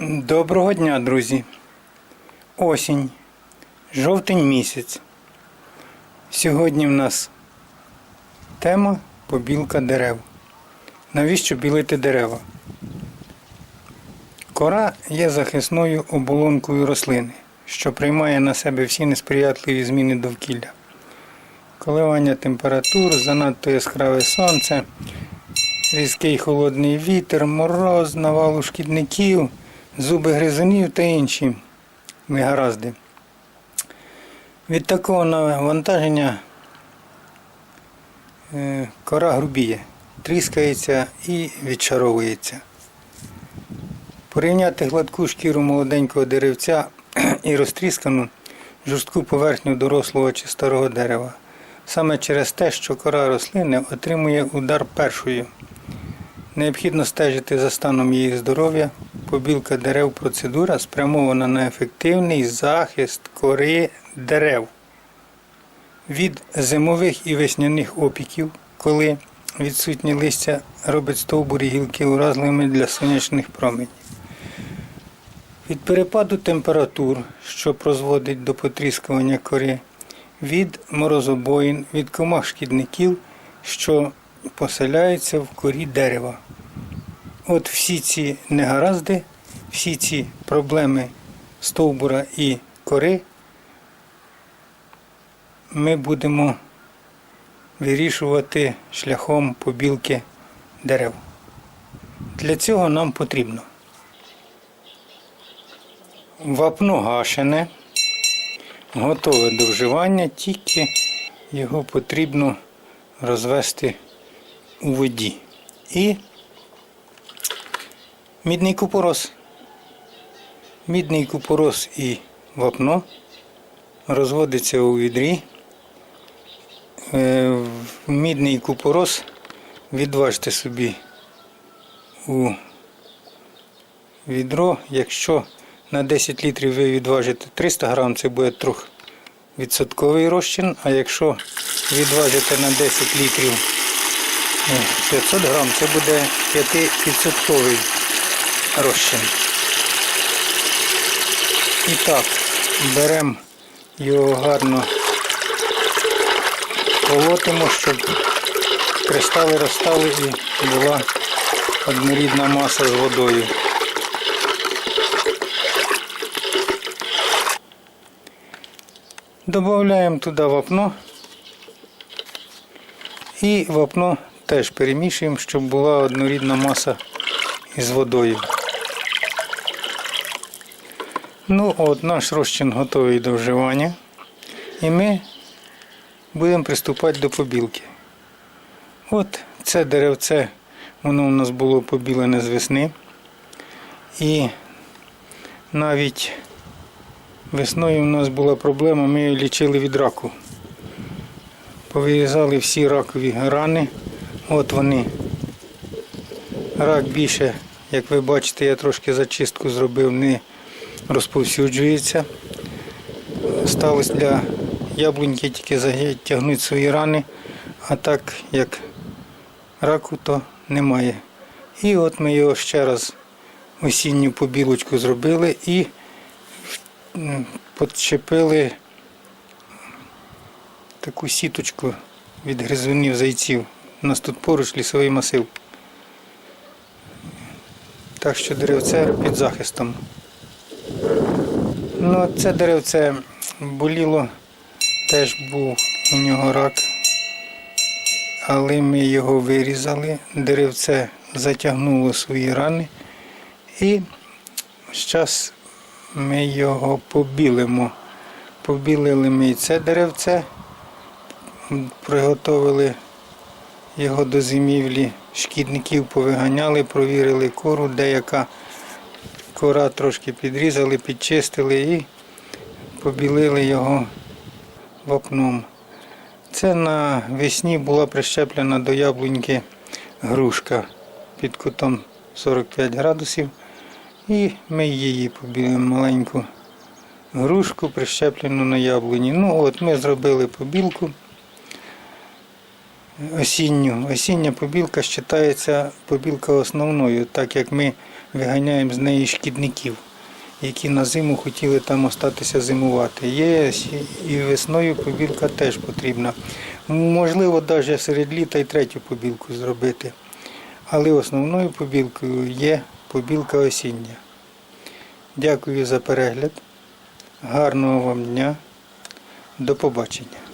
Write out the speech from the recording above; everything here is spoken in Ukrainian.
Доброго дня, друзі. Осінь, жовтень місяць. Сьогодні в нас тема побілка дерев. Навіщо білити дерева? Кора є захисною оболонкою рослини, що приймає на себе всі несприятливі зміни довкілля. Коливання температур, занадто яскраве сонце, різкий холодний вітер, мороз, навалу шкідників, зуби гризунів та інші негаразди. Від такого навантаження е, кора грубіє, тріскається і відчаровується. Порівняти гладку шкіру молоденького деревця і розтріскану жорстку поверхню дорослого чи старого дерева. Саме через те, що кора рослини отримує удар першою. Необхідно стежити за станом її здоров'я. Побілка дерев процедура спрямована на ефективний захист кори дерев від зимових і весняних опіків, коли відсутнє листя робить стовбур і гілки уразливими для сонячних променів. Від перепаду температур, що призводить до потріскування кори, від морозобоїн, від комах шкідників, що поселяються в корі дерева. От всі ці негаразди, всі ці проблеми стовбура і кори ми будемо вирішувати шляхом побілки дерев. Для цього нам потрібно вапно гашене, готове до вживання, тільки його потрібно розвести у воді. І мідний купорос. Мідний купорос і вапно розводиться у відрі. Е, Мідний купорос відважте собі у відро. Якщо на 10 літрів ви відважите 300 грам, це буде трохи відсотковий розчин, а якщо відважите на 10 літрів е, 500 грам, це буде 5% розчин. І так, беремо його гарно колотимо, щоб кристали розстали і була однорідна маса з водою. Добавляємо туди вапно і вапно теж перемішуємо, щоб була однорідна маса із водою. Ну от наш розчин готовий до вживання. І ми будемо приступати до побілки. От це деревце, воно у нас було побілене з весни. І навіть весною у нас була проблема, ми її лічили від раку. Повирізали всі ракові рани. От вони. Рак більше, як ви бачите, я трошки зачистку зробив, не розповсюджується. Сталося для яблуньки тільки затягнути свої рани, а так як раку, то немає. І от ми його ще раз осінню побілочку зробили і підчепили таку сіточку від гризунів зайців. У нас тут поруч лісовий масив. Так що деревце під захистом. Ну, це деревце боліло, теж був у нього рак, але ми його вирізали, деревце затягнуло свої рани. І зараз ми його побілимо. Побілили ми і це деревце, приготовили його до зимівлі, шкідників повиганяли, провірили кору, деяка кора трошки підрізали, підчистили і побілили його вапном. Це на весні була прищеплена до яблуньки грушка під кутом 45 градусів. І ми її побілимо маленьку грушку, прищеплену на яблуні. Ну от ми зробили побілку. Осінню. Осіння побілка вважається побілка основною, так як ми виганяємо з неї шкідників, які на зиму хотіли там остатися зимувати. Є і весною побілка теж потрібна. Можливо, навіть серед літа і третю побілку зробити. Але основною побілкою є побілка осіння. Дякую за перегляд. Гарного вам дня. До побачення.